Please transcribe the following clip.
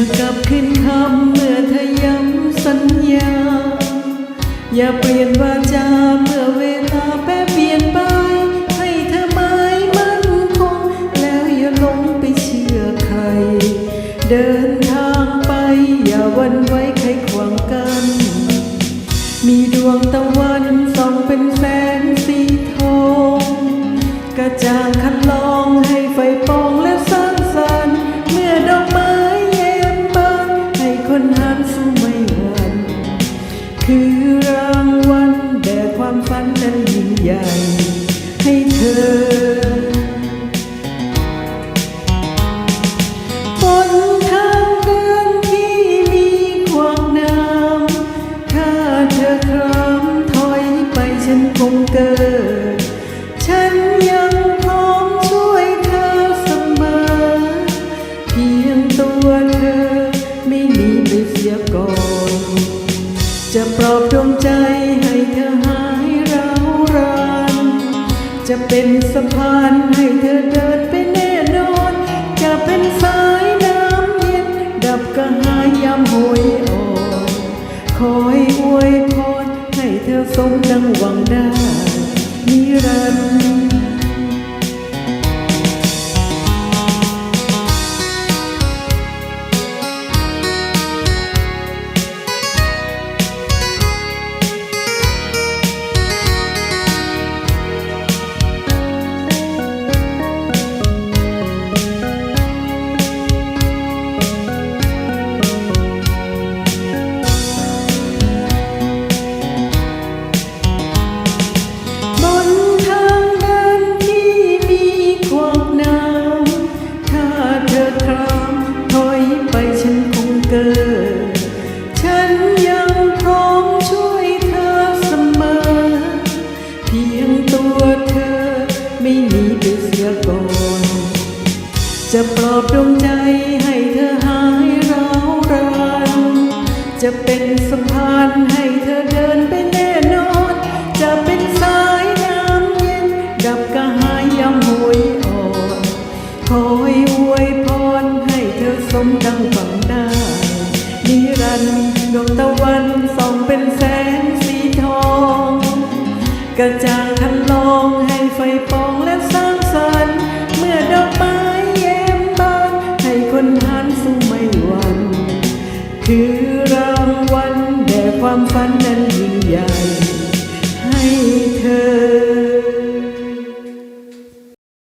อกลับคืนคำเมื่อเธอย้ำสัญญา อย่าเปลี่ยนวาจาเมื่อเวลาแปรเปลี่ยนไป ให้เธอหมายมั่นคง แล้วอย่าหลงไปเชื่อใคร เดินทางไปอย่าวันไว้ใครขวางกัน มีดวงตะวัน ความฝันนั้นยิ่งใหญ่ให้เธอบนทางเดินที่มีขวางน้ำถ้าเธอครำถอยไปฉันคงเกิด ฉันยังพร้อมช่วยเธอเสมอ เพียงตัวเธอไม่หนีไปเสียก่อน จะเป็นสะพานให้เธอเดินไปแน่นอน จะเป็นสายน้ำเย็น ดับกระหายยามโหยอ่อนคอยอวยพรให้เธอสมดังหวังได้ จะปลอบดวงใจให้เธอหายร้าวรานจะเป็นสะพานให้เธอเดินไปแน่นอน จะเป็นสายน้ำเย็น ดับกระหายยามหวยอ่อนคอยอวยพรให้เธอสมดังฝังได้นิรันดร์ดวงตะวันส่องเป็นแสงสีทองกระจาง คือรางวัลแด่ความฝันนั้น